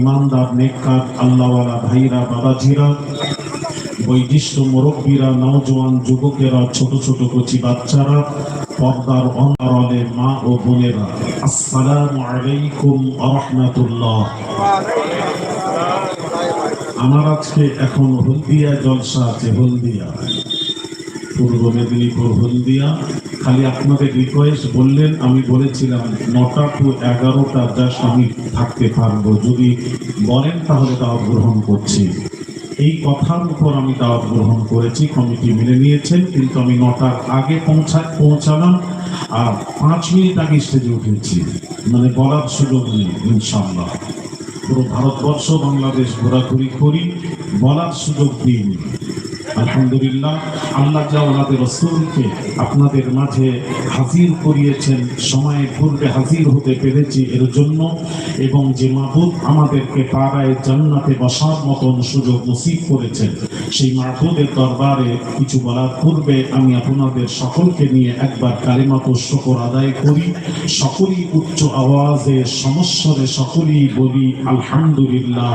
ইমানদার, নেককার, আল্লাহওয়ালা ভাইরা, বাবাজিরা বৈশিষ্ট্য মুরব্বীরা, নওজোয়ান যুবকেরা, ছোট ছোট কচি বাচ্চারা, পর্দার অন্তরালে মা ও বোনেরা, আসসালামু আলাইকুম রহমতুল্লাহ। আমার আজকে এখন হলদিয়া জলসা আছে, হলদিয়া। পূর্ব মেদিনীপুর, হলদিয়া। খালি আপনাদের রিকোয়েস্ট বললেন, আমি বলেছিলাম, নটা টু এগারোটা জাস্ট আমি থাকতে পারব। যদি বলেন তাহলে দাওয়াত গ্রহণ করছি। এই কথার উপর আমি দাওয়াত গ্রহণ করেছি কমিটি মেনে নিয়েছেন কিন্তু আমি নটার আগে পৌঁছা, পৌঁছালাম আর পাঁচ মিনিট আগে স্টেজে উঠেছি। মানে বলার সুযোগ নেই ইনশাল্লাহ পুরো ভারতবর্ষ, বাংলাদেশ ঘোরাঘুরি করি, বলার সুযোগ দিইনি। আলহামদুলিল্লাহ, আল্লাহ যা ওনাদের রসুলকে আপনাদের মাঝে হাজির করিয়েছেন। সময়ের পূর্বে হাজির হতে পেরেছি এর জন্য। এবং যে মাহবুব আমাদেরকে পাড়ায় জান্নাতে বসার মতন সুযোগ নসিব করেছেন, সেই মাহবুবের দরবারে কিছু বলার পূর্বে আমি আপনাদের সকলকে নিয়ে একবার কালিমাত শকর আদায় করি। সকলেই উচ্চ আওয়াজে, সমস্বরে সকলেই বলি, আলহামদুলিল্লাহ।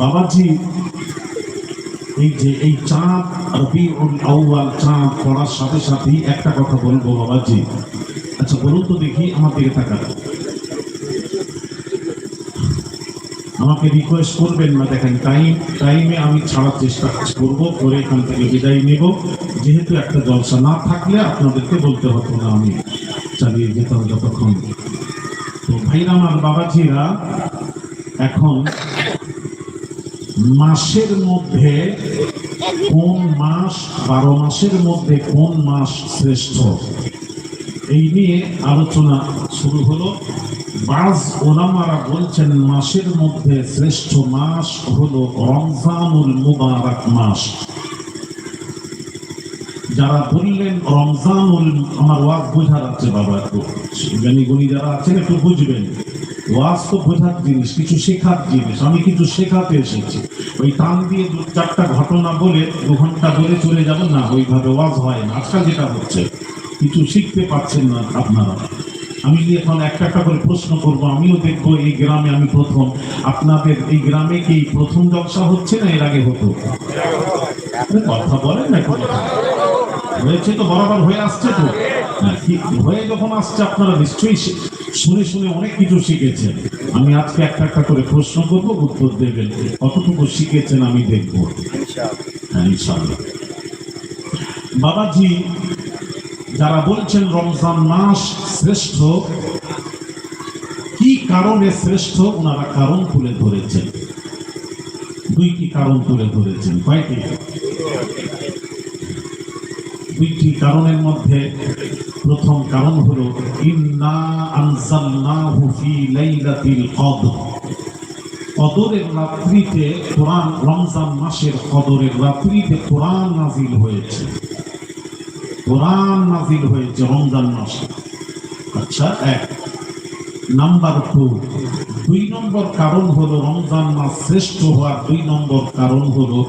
বাবাজি এই যে এই চাঁদ আউয়াল চাঁদ পড়ার সাথে সাথেই একটা কথা বলব বাবাজি। আচ্ছা বলুন তো দেখি আমার দিকে তাকান। আমাকে রিকোয়েস্ট করবেন না, দেখেন টাইম টাইমে আমি ছাড়ার চেষ্টা করব, করে এখান থেকে বিদায় নেব। যেহেতু একটা জলসা না থাকলে আপনাদেরকে বলতে হতো না আমি। চালিয়ে যেতাম যতক্ষণ। তো ভাইরা আমার বাবাজিরা, এখন মাসের মধ্যে কোন মাস, বারো মাসের মধ্যে কোন মাস শ্রেষ্ঠ? এই নিয়ে আলোচনা শুরু হলো। বাজ ওলামারা বলছেন, মাসের মধ্যে শ্রেষ্ঠ মাস হলো রমজানুল মুবারক মাস। যারা বললেন, রমজানুল, আমার ওয়াজ বোঝার আছে বাবা একটু। জ্ঞানী যারা আছেন একটু বুঝবেন। ওয়াজ তো বোঝার জিনিস, কিছু শেখার জিনিস। আমি শেখাতে এসেছি। ওই টান দিয়ে দু চারটা ঘটনা বলে দু ঘণ্টা বলে চলে যাবেন না, ওইভাবে ওয়াজ হয় না। আজকাল যেটা হচ্ছে, কিছু শিখতে পারছেন না আপনারা। আমি যে এখন একটা একটা করে প্রশ্ন করব, আমিও দেখব এই গ্রামে আমি প্রথম। আপনাদের এই গ্রামে কি প্রথম জলসা হচ্ছে, না এর আগে হতো? কথা বলেন না হয়েছে তো বরাবর হয়ে আসছে তো। হ্যাঁ, কি হয়ে যখন আসছে আপনারা? নিশ্চয়ই শুনে শুনে অনেক কিছু শিখেছেন। আমি আজকে একটা একটা করে প্রশ্ন করব উত্তর দেবেন। কতটুকু শিখেছেন আমি দেখব। হ্যাঁ ইনশাআল্লাহ। বাবাজি যারা বলছেন রমজান মাস শ্রেষ্ঠ কি কারণে শ্রেষ্ঠ? ওনারা কারণ তুলে ধরেছেন। দুইটি কারণ তুলে ধরেছেন? কয়টি? দুইটি কারণের মধ্যে প্রথম কারণ হলো কদরের রাত্রিতে কোরআন, রমজান মাসের কদরের রাত্রিতে কোরআন নাজিল হয়েছে। কোরআন নাজিল হয়েছে রমজান মাসে। আচ্ছা এক। নাম্বার টু, দুই নম্বর কারণ হলো, রমজান মাস শ্রেষ্ঠ হওয়ার দুই নম্বর কারণ হলো,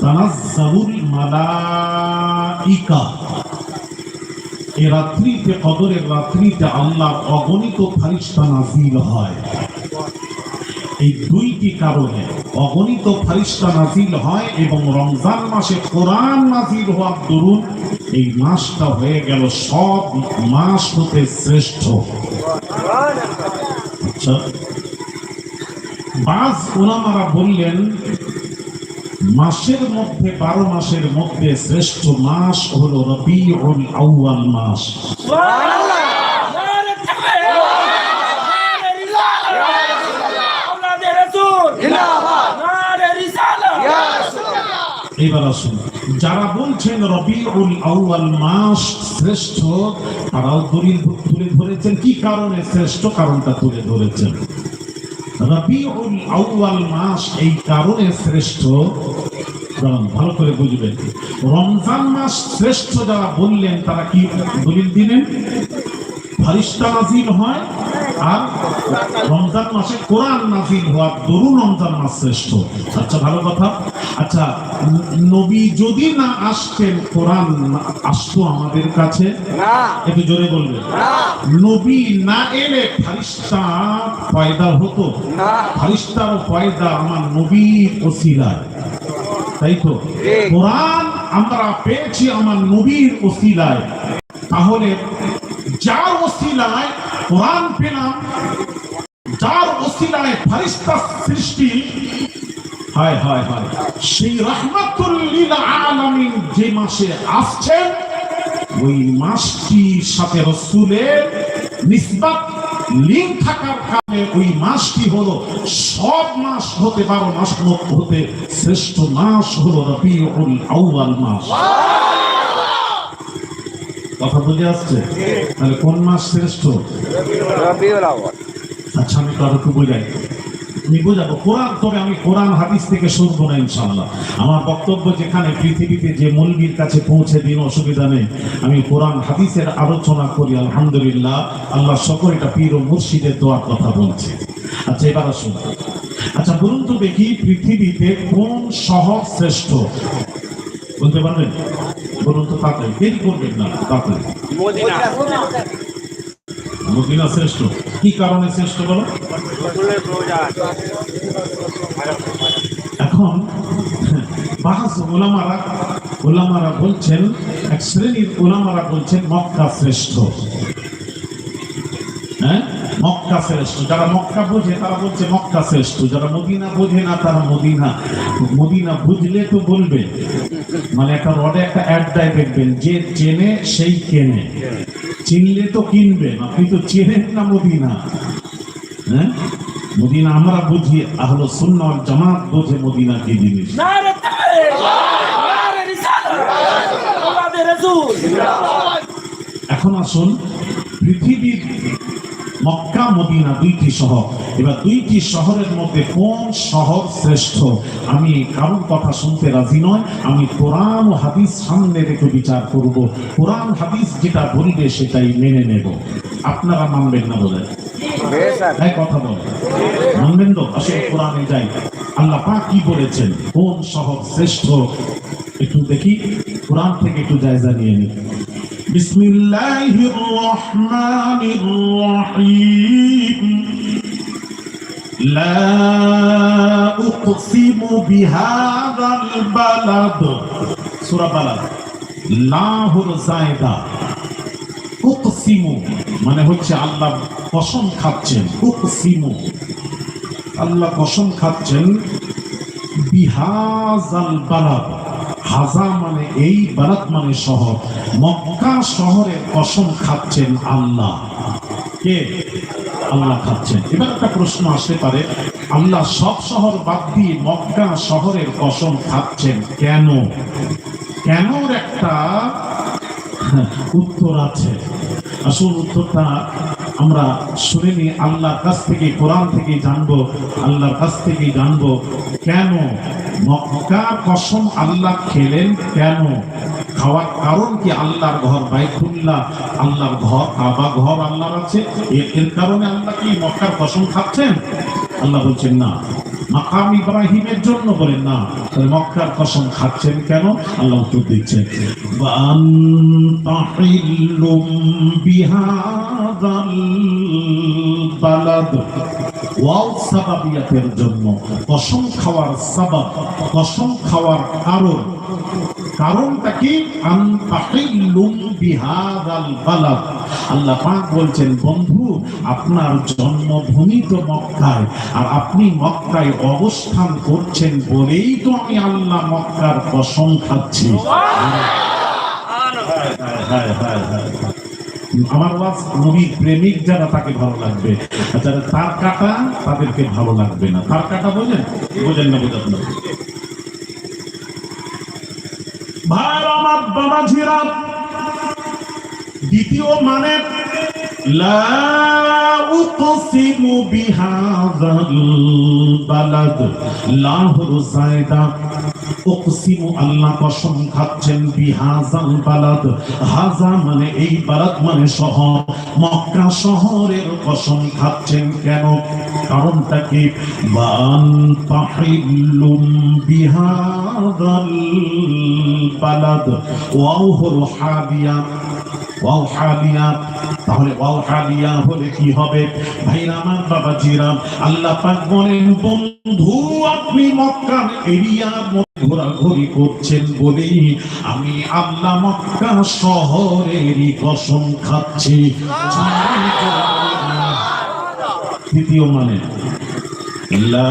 তানাজ্জালুল মালাইকা। এ রাত্রিতে কদরের রাত্রিতে আল্লাহর অগণিত ফারিস্তা নাজিল হয়। এই দুইটি কারণে অগণিত ফারিস্তা নাজিল হয় এবং রমজান মাসে কোরআন নাজিল হওয়ার দরুন এই মাসটা হয়ে গেল সব মাস হতে শ্রেষ্ঠ। আচ্ছা বাজ ওলামারা বললেন মাসের মধ্যে, বারো মাসের মধ্যে শ্রেষ্ঠ মাস হলো রবিউল আউয়াল মাস। এবার আসুন, যারা বলছেন রবিউল আউয়াল মাস শ্রেষ্ঠ, তারাও দলিল তুলে ধরেছেন। কি কারণে শ্রেষ্ঠ? কারণটা তুলে ধরেছেন। রবিউল আউয়াল মাস এই কারণে শ্রেষ্ঠ ভালো করে বুঝবেন। রমজান মাস শ্রেষ্ঠ যারা বললেন তারা কি দলিল দিলেন? ফারিস্তা নাজিল হয় আর রমজান মাসে কোরআন নাজিল দরুন রমজান মাস শ্রেষ্ঠ। আচ্ছা ভালো কথা। আচ্ছা নবী যদি না আসতেন কোরআন আসতো আমাদের কাছে? একটু জোরে বলবেন। নবী না এলে ফারিস্তা পয়দা হতো? ফারিস্তার পয়দা আমার নবীর ওসিলায়। তাই তো কোরআন আমরা পেয়েছি আমার নবীর ওসিলায়। তাহলে যার ওসিলায় কোরআন পেলাম যার ওসিলায় ফারিস্তা সৃষ্টি হায় হায় হায় সেই রহমাতুল্লিল আলামিন যে মাসে আসছেন ওই মাসটির সাথে রসুলের নিসবাত লিঙ্ক থাকার কারণে ওই মাসটি হলো সব মাস হতে বারো মাস হতে শ্রেষ্ঠ মাস হলো রবিউল আউয়াল মাস। কথা বুঝে আসছে? তাহলে কোন মাস শ্রেষ্ঠ? রবিউল আউয়াল। আচ্ছা আমি তো আরও একটু বোঝাই। আমি বোঝাবো কোরআন তবে আমি কোরআন হাদিস থেকে শুনব না ইনশাল্লাহ আমার বক্তব্য যেখানে পৃথিবীতে যে মৌলবীর কাছে পৌঁছে দিন অসুবিধা নেই। আমি কোরআন হাদিসের আলোচনা করি আলহামদুলিল্লাহ। আল্লাহ সকল এটা পীর ও মুর্শিদের দোয়ার কথা বলছে। আচ্ছা এবার আসুন। আচ্ছা বলুন তো দেখি পৃথিবীতে কোন শহর শ্রেষ্ঠ? বলতে পারবেন? বলুন তো তাড়াতাড়ি দেরি করবেন না তাড়াতাড়ি মদিনা। মদিনা শ্রেষ্ঠ? কি কারণে শ্রেষ্ঠ বলো? এখন বাহাস ওলামারা ওলামারা বলছেন এক শ্রেণির ওলামারা বলছেন মক্কা শ্রেষ্ঠ। হ্যাঁ? মক্কা শ্রেষ্ঠ। যারা মক্কা বোঝে তারা বলছে মক্কা শ্রেষ্ঠ। যারা মদিনা বোঝে না তারা মদিনা। মদিনা বুঝলে তো বলবে। মানে একটা রডে একটা অ্যাড দেয় দেখবেন যে চেনে সেই কেনে। চিনলে তো কিনবেন আপনি তো চেনেন না মদিনা। হ্যাঁ? মদিনা আমরা বুঝি আহলো শূন্য জামাত বোঝে মদিনা কি জিনিস। এখন আসুন পৃথিবীর মক্কা মদিনা দুইটি শহর। এবার দুইটি শহরের মধ্যে কোন শহর শ্রেষ্ঠ? আমি কারোর কথা শুনতে রাজি নয়। আমি কোরআন হাদিস সামনে রেখে বিচার করব। কোরআন হাদিস যেটা বলবে সেটাই মেনে নেব। আপনারা মানবেন না বেশ আর তাই কথা বল মানবেন তো? আসলে কোরআনে যাই। আল্লাহ পাক কি বলেছেন? কোন শহর শ্রেষ্ঠ? একটু দেখি। কোরআন থেকে একটু জায়গা নিয়ে নি বিসমিল্লাহির রহমানির রহিম لا أقسم بهذا البلد سورة بلد লাহুর জায়দা উকসিমু মানে হচ্ছে আল্লাহ কসম খাচ্ছেন উকসিমু আল্লাহ কসম খাচ্ছেন বিহাজাল বালাদ হাজা মানে এই বারাত মানে শহর। মক্কা শহরের কসম খাচ্ছেন আল্লাহ। কে? আল্লাহ খাচ্ছেন। এবার একটা প্রশ্ন আসতে পারে, আল্লাহ সব শহর বাদ দিয়ে মক্কা শহরের কসম খাচ্ছেন কেন? কেনর একটা উত্তর আছে। আসল উত্তরটা আমরা শুনে নি আল্লাহর কাছ থেকে, কোরআন থেকে জানব, আল্লাহর কাছ থেকে জানব কেন? মক্কা কসম আল্লাহ খেলেন কেন? খাওয়ার কারণ কি আল্লাহর ঘর বাইতুল্লাহ? আল্লাহর ঘর কাবা ঘর আল্লাহর আছে। এর কারণে আল্লাহ কি মক্কার কসম খাচ্ছেন? আল্লাহ বলছেন না। মাকাম ইব্রাহিমের জন্য বলেন, না, তাহলে মক্কার কসম খাচ্ছেন কেন? আল্লাহ উত্তর দিচ্ছেন জন্য কসম খাওয়ার সাবাব, কসম খাওয়ার কারণ কারণটা কি? আল্লাহ পাক বলছেন বন্ধু আপনার জন্মভূমি তো মক্কায় আর আপনি মক্কায় অবস্থান করছেন বলেই তো আমি আল্লাহ মক্কার কসম খাচ্ছি। আমার ওয়াজ নবীর প্রেমিক যারা তাকে ভালো লাগবে। যারা তার কাটা তাদেরকে ভালো লাগবে না। তার কাটা বোঝেন বোঝেন না বোঝেন না ভাই আমার বাবা ঝিরা দ্বিতীয় মানে লা উকসিমু বিহাযাল বালাদ লাহর জায়দা। আল্লাহ কসম খাচ্ছেন মানে এই মানে মক্কা কসম খাচ্ছেন কেন? কারণটা কি? বান তাহিল্লুম বিহাজাল বালাদ। ওয়াও হল হাবিয়া ওয়াও হাবিয়া তাহলে ওয়াও হাবিয়া হলে কি হবে? ভাইরা আমার বাবাজিরা, আল্লাহ পাক বলেন, বন্ধু, আপনি মক্কার এরিয়ার মধ্যে ঘোরাঘুরি করছেন বলেই আমি আল্লাহ মক্কা শহরেরই কসম খাচ্ছি। তৃতীয় মানে লা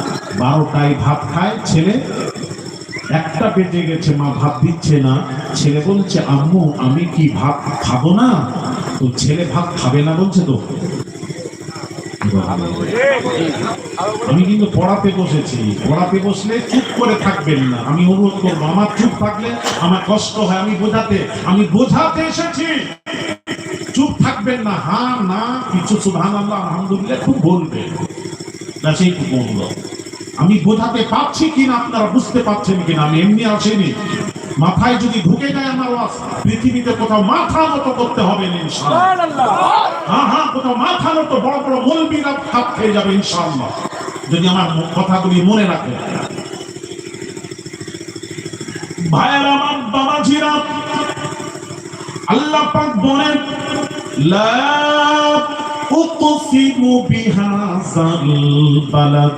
বারোটায় ভাত খায়, ছেলে। একটা পেটে গেছে, মা ভাত দিচ্ছে না। ছেলে বলছে, আম্মু, আমি কি ভাত খাব না? তো ছেলে ভাত খাবে না বলছে তো। আমি কিন্তু পড়াতে বসেছি। পড়াতে বসলে চুপ করে থাকবেন না। আমি অনুরোধ করব, আমার চুপ থাকলে আমার কষ্ট হয়, আমি বোঝাতে আমি বোঝাতে এসেছি। চুপ থাকবেন না, হা না, কিছু সুবহান আল্লাহ আলহামদুলিল্লাহ, খুব বলবেন। না সেইটুকু অনুরোধ আমি বোঝাতে পারছি কিনা আপনারা বুঝতে পারছেন কিনা আমি এমনি আসেনি মাথায় যদি ঢুকে যায় আমার ওয়াজ পৃথিবীতে কোথাও মাথা মতো করতে হবে না ইনশাআল্লাহ। হ্যাঁ হ্যাঁ কোথাও মাথা মতো বড় বড় মলবিরা খাপ খেয়ে যাবে ইনশাআল্লাহ। যদি আমার কথাগুলি মনে রাখে ভাইয়ের আমার বাবাজিরা আল্লাহ পাক বলেন লা উকসিমু বিহাযাল বালাদ।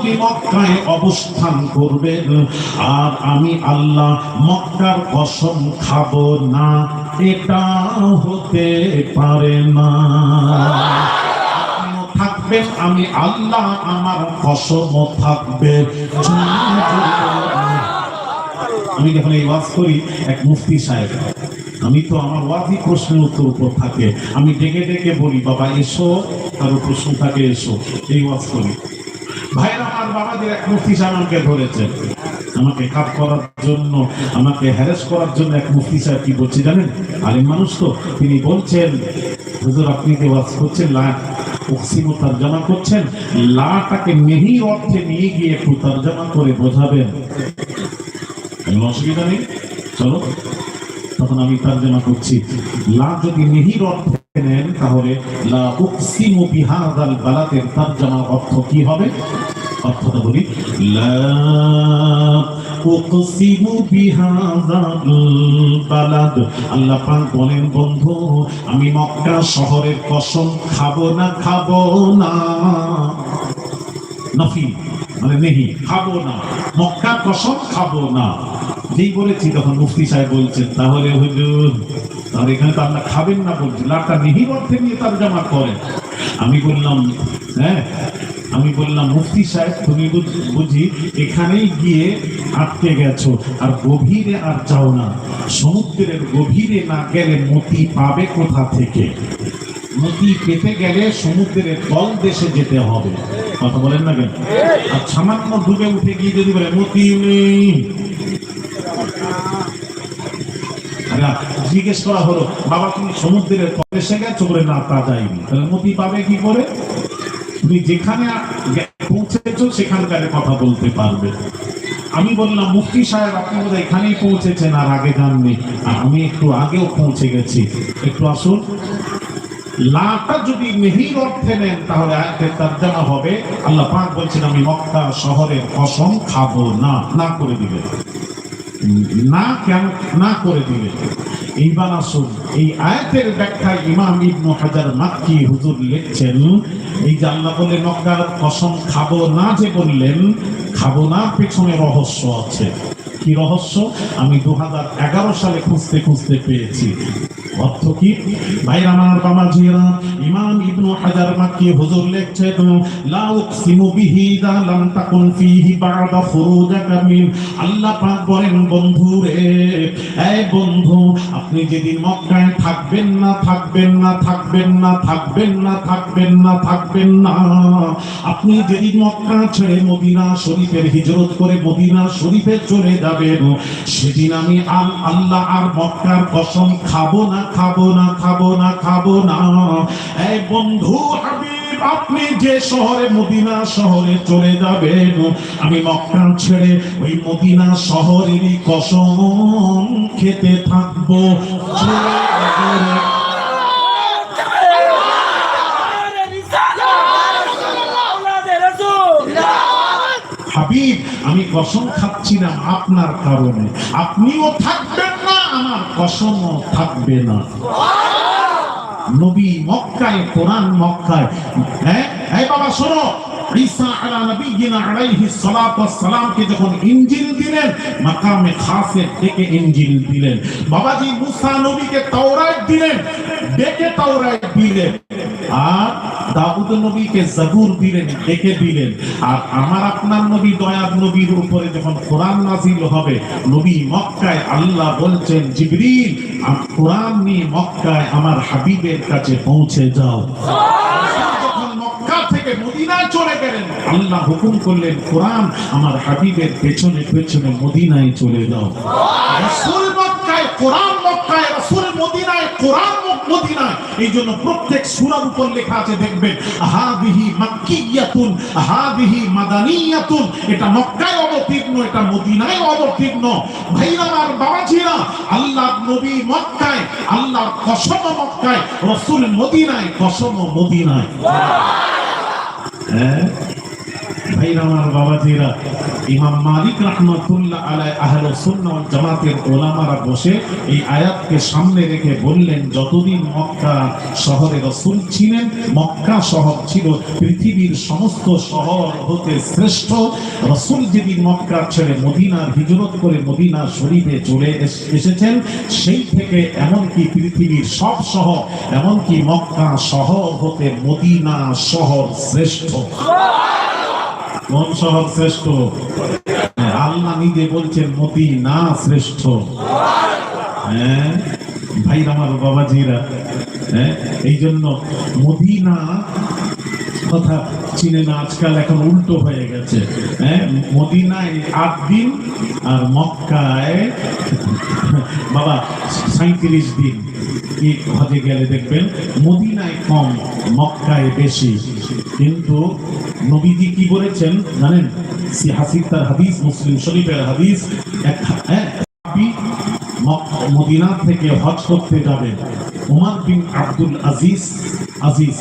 আপনি মক্কায় অবস্থান করবেন। আর আমি আল্লাহ মক্কার কসম খাব না, এটা হতে পারে না। থাকবেন, আমি আল্লাহ আমার কসম থাকবে। আমি যখন এই ওয়াজ করি, এক মুফতি সাহেব, আমি তো আমার ওয়াজই প্রশ্নের উত্তর উপর থাকে, আমি ডেকে ডেকে বলি, বাবা, এসো, কারও প্রশ্ন থাকে, এসো। এই ওয়াজ করি। ভাইরা, আমার বাবাদের এক মুফতি সাহেব আমাকে ধরেছেন আমাকে কাপ করার জন্য, আমাকে হ্যারেস করার জন্য এক মুফতি সাহেব কি বলছে জানেন? আলিম মানুষ তো, তিনি বলছেন, হুজুর, আপনি যে ওয়াজ করছেন? লা উকসিমু তর্জমা করছেন? লাটাকে নেহি অর্থে নিয়ে গিয়ে একটু তর্জমা করে বোঝাবেন। কোনো অসুবিধা নেই? চলো, তখন আমি তর্জমা করছি। লা যদি মেহির অর্থে নেন, তাহলে অর্থ কি হবে? অর্থটা বলি বন্ধু, আমি মক্কা শহরের কসম খাব না খাব না। মানে নেহি, খাব না। মক্কা কসম খাব না। যেই বলেছি, তখন মুফতি সাহেব বলছেন, তাহলে হুজুর তাহলে এখানে তো আপনার খাবেন না বলছি অর্থে নিয়ে তার জমা করেন। আমি বললাম হ্যাঁ আমি বললাম, মুফতি সাহেব, তুমি বুঝি এখানেই গিয়ে আটকে গেছো, আর গভীরে আর না। সমুদ্রের গভীরে না গেলে মতি পাবে কোথা থেকে? নদী পেতে গেলে সমুদ্রের তল দেশে যেতে হবে। কথা বলেন না কেন? আর সামান্য ডুবে উঠে গিয়ে যদি বলে, মতি নেই। আরে, জিজ্ঞেস করা হলো বাবা তুমি সমুদ্রের এসে গেছো বলে? না তা যাইনি। তাহলে মতি পাবে কি করে? তুমি যেখানে পৌঁছেছো সেখানকার কথা বলতে পারবে। আমি বললাম মুফতি সাহেব আপনি বোধ এখানেই পৌঁছেছেন আর আগে যাননি। আর আমি একটু আগেও পৌঁছে গেছি। একটু আসুন। লাটা যদি মেহির অর্থে নেন তাহলে আয়াতের তর্জমা হবে। আল্লাহ পাক বলছেন আমি মক্কা শহরের কসম খাব। না না করে দিবে না কেন না করে দিবে এইবার আসুন এই আয়াতের ব্যাখ্যা ইমাম ইবনু হাজার মাক্কি হুজুর লিখছেন, এই আল্লাহ বলে মক্কার কসম খাব না যে বললেন, খাব না পেছনে রহস্য আছে। কি রহস্য? আমি দু সালে খুঁজতে খুঁজতে পেয়েছি। অর্থ কি? ভাই আমার বাবা ইমাম ইবনু হাজার হুজুর লাম তাকুন ফিহি বা'দা আল্লাহ পাক বলেন বন্ধু রে এই বন্ধু, আপনি যেদিন মক্কায় থাকবেন না থাকবেন না থাকবেন না থাকবেন না থাকবেন না থাকবেন না, আপনি যেদিন মক্কা ছেড়ে মদিনা শরীফের হিজরত করে মদিনা শরীফে চলে যাবেন সেদিন আমি আল্লাহ আর মক্কার কসম খাব না খাব না খাব না খাব না। এই বন্ধু হাবিব, আপনি যে শহরে, মদিনা শহরে চলে যাবেন আমি মক্কা ছেড়ে ওই মদিনা শহরেরই কসম খেতে থাকব জোরে জোরে নারে রিসালাত আওলাদে রাসূল হাবিব আমি কসম খাচ্ছিলাম আপনার কারণে। আপনিও থাকবেন না, আমার কসমও থাকবে না। নবী মক্কায়, কোরআন মক্কায় হ্যাঁ? এই বাবা, শোনো। খাসে দিলেন। বাবাজি মুসা নবীকে তাওরাত দিলেন, ডেকে তাওরাত দিলেন। আর দাউদ নবীকে জাবুর দিলেন ডেকে দিলেন। আর আমার আপনার নবী দয়ার নবীর উপরে যখন কোরআন নাজিল হবে নবী মক্কায় আল্লাহ বলছেন জিবরিল কোরআন নিয়ে মক্কায় আমার হাবিবের কাছে পৌঁছে যাও। থেকে মদিনায় চলে গেলেন আল্লাহ হুকুম করলেন কোরআন আমার হাবিবের পেছনে পেছনে মদিনায় চলে যাও। রাসূল মক্কায় কোরআন মক্কায় রাসূল মদিনায় কোরআন মদিনায় এই জন্য প্রত্যেক সূরার উপর লেখা আছে দেখবেন হাদিহি মাক্কিয়াতুন হাদিহি মাদানিয়াতুন। এটা মক্কায় অবতীর্ণ এটা মদিনায় অবতীর্ণ। ভাইরা আর বাবাজিরা আল্লাহ নবী মক্কায় আল্লাহর কসম মক্কায় রাসূল মদিনায় কসম মদিনায়। হ্যাঁ? ভাইরা, আমার বাবাজিরা ইমাম মালিক রাহমাতুল্লাহ আলাই আহলে জামাতের ওলামারা বসে এই আয়াতকে সামনে রেখে বললেন, যতদিন মক্কা শহরে রাসূল ছিলেন, মক্কা শহর ছিল পৃথিবীর সমস্ত শহর হতে শ্রেষ্ঠ। রসুল যেদিন মক্কা ছেড়ে মদিনার হিজরত করে মদিনা শরীফে চলে এসেছেন, সেই থেকে এমনকি পৃথিবীর সব শহর, এমনকি মক্কা শহর হতে মদিনা শহর শ্রেষ্ঠ। কোন শহর শ্রেষ্ঠ। হ্যাঁ, আল্লাহ নিজে বলছেন মদিনা শ্রেষ্ঠ। হ্যাঁ ভাই আমার বাবাজিরা হ্যাঁ এই জন্য মদিনা কথা চিনে না আজকাল এখন উল্টো হয়ে গেছে। হ্যাঁ মদিনায় আট দিন আর মক্কায় বাবা সাঁত্রিশ দিন। হজে গেলে দেখবেন? মদিনায় কম, মক্কায় বেশি। কিন্তু নবীজি কি বলেছেন জানেন? তার হাদিস, মুসলিম শরীফের হাদিস। হ্যাঁ মদিনা থেকে হজ করতে যাবেন। উমার বিন আব্দুল আজিজ আজিজ,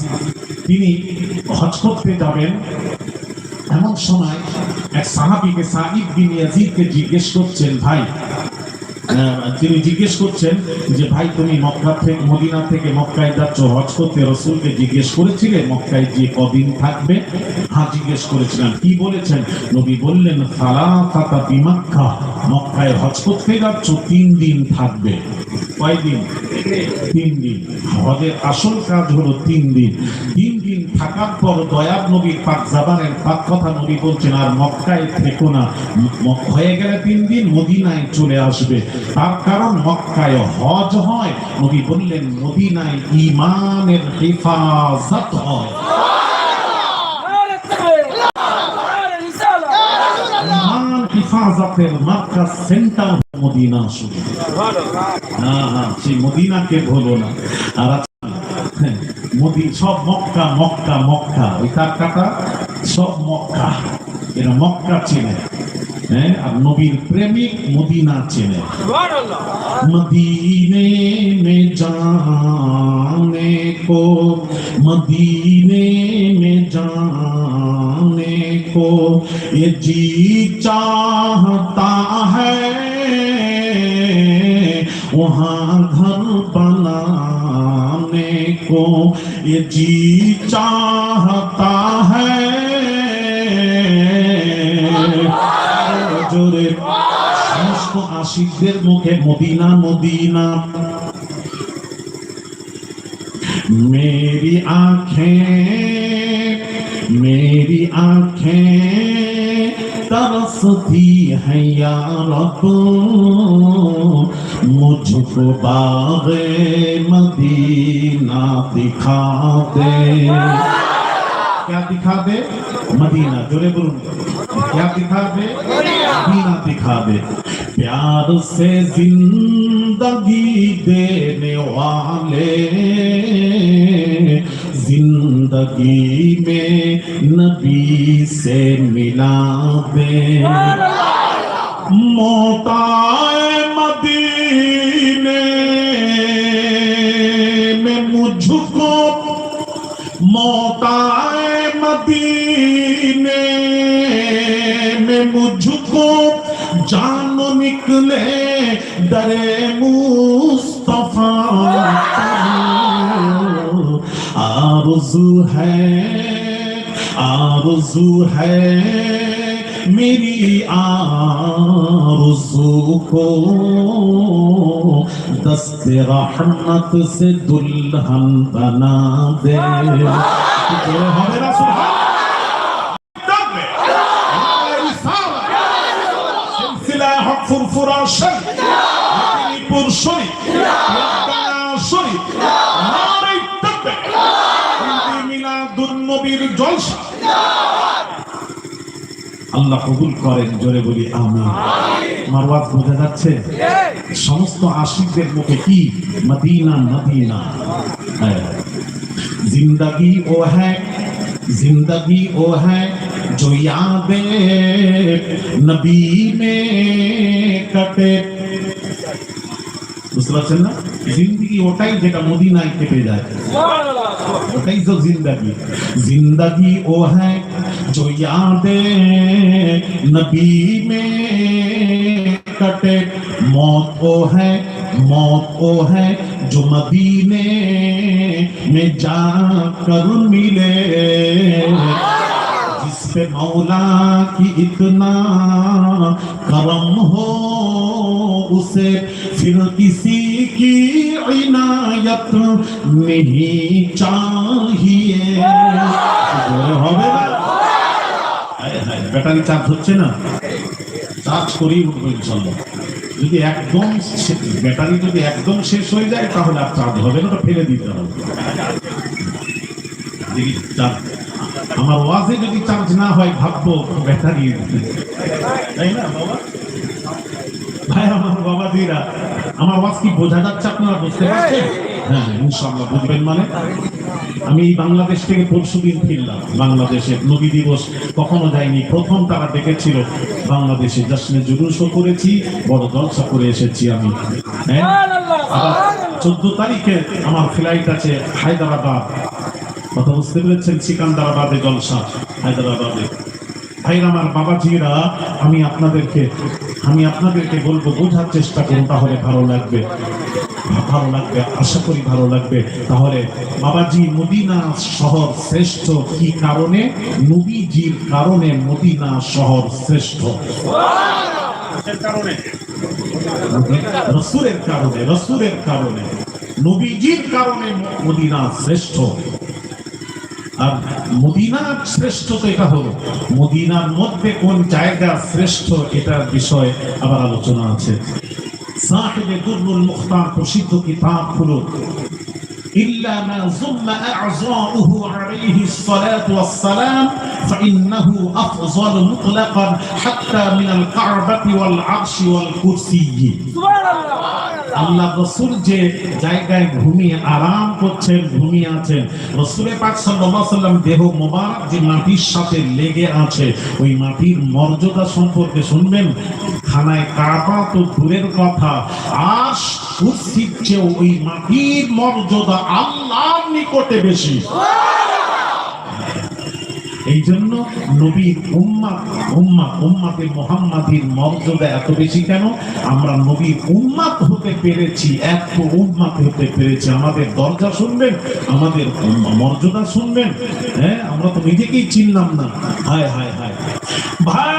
তিনি হজ করতে যাবেন। এমন সময় এক সাহাবিকে সাহিব বিন ইয়াজিদকে জিজ্ঞেস করছেন, ভাই তিনি জিজ্ঞেস করছেন যে, ভাই, তুমি মক্কা থেকে, মদিনা থেকে মক্কায় যাচ্ছ, হজ করতে রসুলকে জিজ্ঞেস করেছিলে মক্কায় যে কদিন থাকবে? হ্যাঁ জিজ্ঞেস করেছিলাম। কি বলেছেন? নবী বললেন সালাফাতা বিমাক্কা, মক্কায় হজ করতে যাচ্ছ, তিন দিন থাকবে। কয়দিন? তিন দিন। হজের আসল কাজ হলো তিন দিন। তিন দিন থাকার পর দয়াব নবীর পাক জাবানের পাক কথা নবী বলছেন আর মক্কায় থেকো না। হয়ে গেলে তিন দিন মদিনায় চলে আসবে। তার কারণ মক্কায় হজ হয়। নবী বললেন মদিনায় ইমানের হেফাজত হয়। ইমান হেফাজতের মার্কাজ সেন্টার মদিনা শুনি না না, সেই মদিনাকে ভোলো না। আর আচ্ছা, হ্যাঁ, মোদি, সব মক্কা মক্কা মক্কা। ওই তার কাটা সব মক্কা। এরা মক্কা চেনে। হ্যাঁ আর নবীর প্রেমিক মদিনা চেনে। মদিনে মে জানে কো, মদিনে মে জান को ये जी चाहता है वहाँ घर बनाने को ये जी चाहता है জোরে সমস্ত আশিকদের মুখে মদিনা মদিনা मेरी आंखें मेरी आंखें तरसती हैं या रब मुझको बागे मदीना दिखा दे क्या दिखा दे मदीना जोरे बोलूं क्या दिखा दे मदीना दिखा दे प्यार से जिंदगी देने वाले जिंदगी में नबी से मिला दे मोताए मदीने में मुझको मोताए मदीने में मुझको जान निकले डरे मुस्तफा आरज़ू है आरज़ू है मेरी आरज़ू को दस्त रहमत से दुल्हन बना दे जो हमारा सुभान सिलसिला हक फुरफुरा शरीफ নবীর জলসা আল্লাহ কবুল করেন জোরে বলি আমিন আমার ওয়াজ বোঝা যাচ্ছে সমস্ত আশিকদের মুখে কি মদিনা মদিনা হ্যাঁ। जिंदगी वो है जिंदगी वो है जो यादें नबी में कटे বুঝতে পারছেন না জিন্দগি ওটাই যেটা মদিনায় খেপে যায় ওটাই তো জিন্দাগি জিন্দাগি ও হ্যাঁ जो यादें नबी में कटे मौत वो है मौत वो है जो मदीने में जा कर मिले जिस पे मौला की इतना करम हो उसे फिर किसी की इनायत नहीं चाहिए জোরে হবে না হায় হায়, ব্যাটারি চার্জ হচ্ছে না চার্জ করেই উঠবো ইনশাল্লাহ যদি একদম শে- ব্যাটারি যদি একদম শেষ হয়ে যায় তাহলে আর চার্জ হবে না ওটা ফেলে দিতে হবে দেখি চার্জ আমার ওয়াজে যদি চার্জ না হয় ভাববো ব্যাটারি তাই না বাবা? ভাই আমার বাবাজিরা আমার ওয়াজ কি বোঝা যাচ্ছে আপনারা বুঝতে পারছেন? হ্যাঁ হ্যাঁ, বুঝবেন মানে। আমি এই বাংলাদেশ থেকে পরশুদিন ফিরলাম। বাংলাদেশে নবী দিবস কখনো যায়নি। প্রথম তারা ডেকেছিল বাংলাদেশে জাসনে জুলুসও করেছি বড় জলসা করে এসেছি আমি। হ্যাঁ? চোদ্দ তারিখে আমার ফ্লাইট আছে হায়দ্রাবাদ। কথা বুঝতে পেরেছেন সিকান্দারাবাদে জলসা হায়দ্রাবাদে। ভাইরা আমার বাবাজিরা আমি আপনাদেরকে আমি আপনাদেরকে বলব বোঝার চেষ্টা করুন তাহলে ভালো লাগবে। ভালো লাগবে আশা করি ভালো লাগবে। তাহলে বাবাজি মদিনা শহর শ্রেষ্ঠ কি কারণে? নবীজির কারণে মদিনা শহর শ্রেষ্ঠ। কারণে। রসুলের কারণে রসুলের কারণে। নবীজির কারণে মদিনা শ্রেষ্ঠ। আর মদিনার শ্রেষ্ঠ তো এটা হলো মদিনার মধ্যে কোন জায়গা শ্রেষ্ঠ এটার বিষয় আবার আলোচনা আছে সাহেবে দুরুল মুখতার প্রসিদ্ধ কিতাব হলো إلا ما ضم أعضاؤه عليه الصلاة والسلام فإنه أفضل مطلقا حتى من الكعبة والعرش والكرسي আল্লাহ রসুল যে জায়গায় ঘুমিয়ে আরাম করছেন, ঘুমিয়ে আছেন, রসুলের পাক সাল্লাম দেহ মোবারক যে মাটির সাথে লেগে আছে, ওই মাটির মর্যাদা সম্পর্কে শুনবেন? খানায় কাবা তো দূরের কথা, আশ কুরসির চেয়েও ওই মাটির মর্যাদা আল্লাহর নিকটে বেশি। এই জন্য নবী উম্মা উম্মা, উম্মাতে মোহাম্মাদির মর্যাদা এত বেশি কেন? আমরা নবী উম্মাত হতে পেরেছি, এত উম্মাত হতে পেরেছি। আমাদের দরজা শুনবেন, আমাদের মর্যাদা শুনবেন। হ্যাঁ আমরা তো নিজেকেই চিনলাম না। হায় হায় হায়। ছিলাম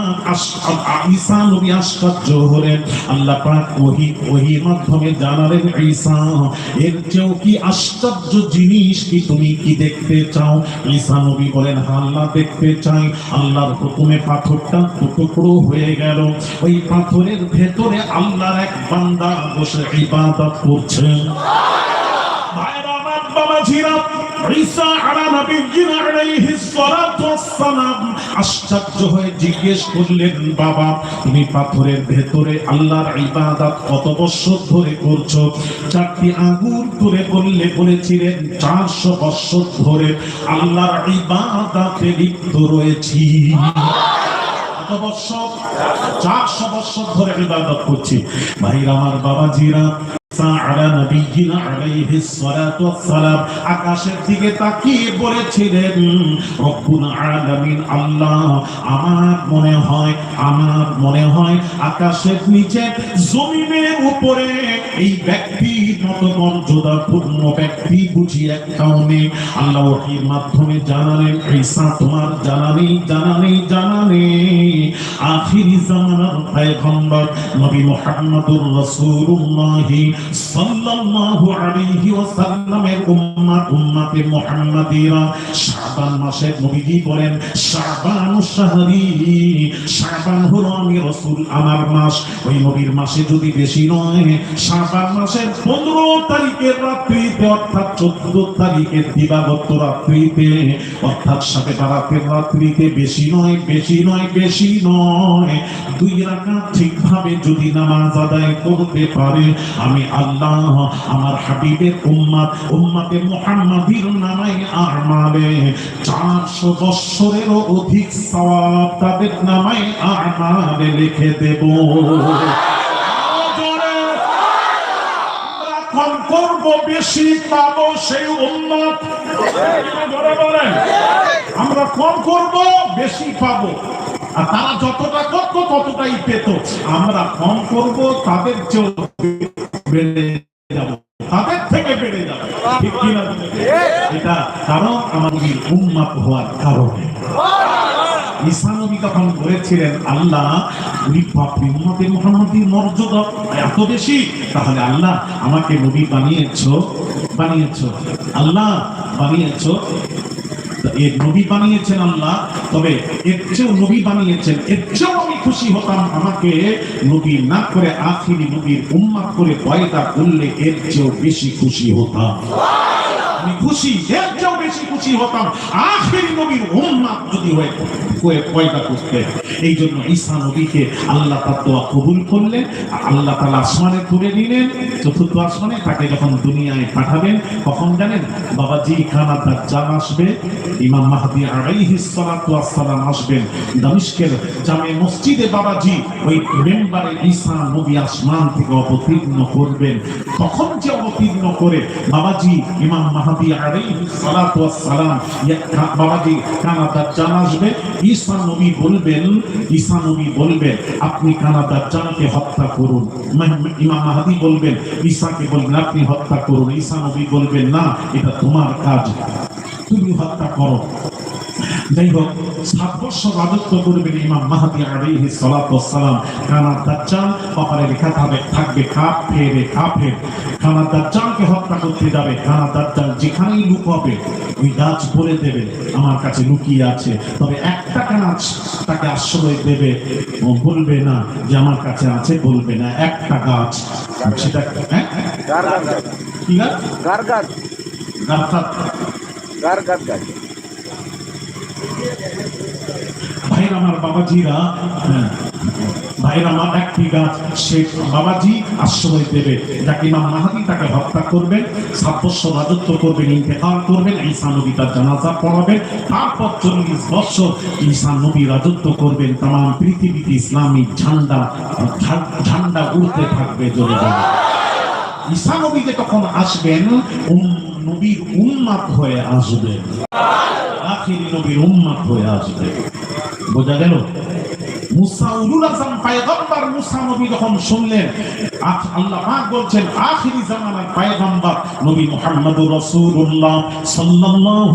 ঈসা নবী আশ্চর্য হলেন। আল্লাহ পাক ওহি ওহি মাধ্যমে জানালেন ঈসা এর চেয়েও কি আশ্চর্য জিনিস কি তুমি কি দেখতে চাও? ঈসা নবী বলেন আল্লাহ দেখতে চাই। আল্লাহর হুকুমে পাথরটা টুকরো হয়ে গেল। ওই পাথরের ভেতরে আল্লাহর এক বান্দা বসে ইবাদত করছে। ভাইরা আমার বাবাজিরা, ঈসা আলা নবিয়্যিনা আলাইহিস সালাতু ওয়াসসালাম আশ্চর্য হয়ে জিজ্ঞেস করলেন, বাবা, তুমি পাথরের ভেতরে আল্লাহর ইবাদত কত বছর ধরে করছ? চারটি আঙ্গুর তুলে বললে, বলেছিলেন, চারশো বছর ধরে আল্লাহর ইবাদতে লিপ্ত রয়েছি। চারশো বছর ধরে ইবাদত করছি। ভাইরা, আমার বাবাজিরা আকাশের দিকে তাকিয়ে বলেছিলেন, রব্বুল আলামিন আল্লাহ, আমার মনে হয়, আমার মনে হয় আকাশের নিচে, জমিনের উপরে এই ব্যক্তি মাধ্যমে জানালেন, ঈসা তোমার জানানি জানানি জানানি সাল্লাল্লাহু আলাইহি ওয়াসাল্লামের উম্মাত উম্মতে মুহাম্মাদিরা শাবান মাসে নবীজি বলেন, শাবান শাহরি, শাবান হলো আমি রাসূল আমার মাস। ওই নবীর মাসে যদি বেশি নয়, শাবান মাসের 15 তারিখের রাত্রিতে, অর্থাৎ 14 তারিখের দিবাগত রাত্রিতে, অর্থাৎ সাথে বারাতের রাত্রিতে বেশি নয় বেশি নয় বেশি নয়, দুই রাকাত ঠিকভাবে যদি নামাজ আদায় করতে পারে, আমি আল্লাহ আমার হাবিবের উম্মাত উম্মাতে মুহাম্মাদির নামাই আমালে চারশো বৎসরেরও অধিক সওয়াব তাদের নামাই আমালে লিখে দেব। করব বেশি পাবো সেই উন্নত আমরা কম করব বেশি পাবো। আর তারা যতটা ততটাই পেত। আমরা কম করব, তাদের বেড়ে যাব। তাদের থেকে বেড়ে যাবে। এটা কারণ আমাদের হওয়ার কারণে। তখন বলেছিলেন, আল্লাহ, উনি বাপরে উম্মতে মর্যাদা, এত বেশি, তাহলে আল্লাহ আমাকে নবী বানিয়েছো বানিয়েছো। আল্লাহ বানিয়েছো এর নবী বানিয়েছেন আল্লাহ, তবে এর চেয়েও নবী বানিয়েছেন, এর চেয়েও আমি খুশি হতাম আমাকে নবী না করে আখিরি নবীর উম্মাদ করে পয়দা করলে এর চেয়েও বেশি খুশি হতাম। আমি খুশি, এর বেশি খুশি হতাম আখেরি নবীর উম্মাত যদি হয়ে হয়ে পয়দা করতে। এই জন্য ঈসা নবীকে আল্লাহ তার দোয়া কবুল করলেন, আল্লাহ তাআলা আসমানে তুলে নিলেন, চতুর্থ আসমানে তাকে যখন দুনিয়ায় পাঠাবেন, কখন জানেন? বাবাজি খানা তার জান আসবে, ইমাম মাহদি আলাইহিস সালাতু ওয়াস সালাম আসবেন, দামিশকের জামে মসজিদে বাবাজি ওই মেম্বারে ঈসা নবী আসমান থেকে অবতীর্ণ করবেন। তখন যে অবতীর্ণ করে বাবাজি ইমাম মাহদি বলবেন নবী বলবেন, আপনি কানা দাজ্জালকে হত্যা করুন। ইমাম মাহদি বলবেন ঈশাকে বলবেন, আপনি হত্যা করুন। ঈসা নবী বলবেন, না, এটা তোমার কাজ। তুমি হত্যা করো। যাই হোক সাত বছর রাজত্ব করবেন ইমাম মাহাদি আলাইহি সালাতু ওয়াসসালাম। কানা দাজ্জাল কপালে লেখা থাকবে থাকবে কাপ ফেরে কাফের। কানা দাজ্জালকে হত্যা করতে যাবে কানা দাজ্জাল যেখানেই লুকাবে ওই গাছ বলে দেবে আমার কাছে লুকিয়ে আছে। তবে একটা গাছ তাকে আশ্রয় দেবে বলবে না যে আমার কাছে আছে বলবে না একটা গাছ। সেটা হ্যাঁ? গার গার গাছ কি গাছ? গাছ গাছ গাছ ভাইরা আমার বাবাজিরা হ্যাঁ, ভাইরা আমার একটি গাছ শেখ বাবাজি আশ্রয় দেবে। যাকে ইমাম মাহাদি তাকে হত্যা করবেন সাত রাজত্ব করবেন ইন্তেকাল করবেন ঈসা নবী তার জানাজা পড়াবেন। তারপর চল্লিশ বছর ঈসা নবী রাজত্ব করবেন। তাম পৃথিবীতে ইসলামিক ঝান্ডা ঝান্ডা উড়তে থাকবে জোরে ঈসা নবী যে তখন আসবেন নবীর উন্মাদ হয়ে আসবেন। আখিরি নবীর উম্মত হয়ে আসবে। বোঝা গেল? মুসা উলুল আজম পায়গম্বর, মুসা নবী যখন শুনলেন আল্লাহ পাক বলছেন, আখিরি জামানার পায়গম্বর নবী মুহাম্মদুর রাসূলুল্লাহ সাল্লাল্লাহু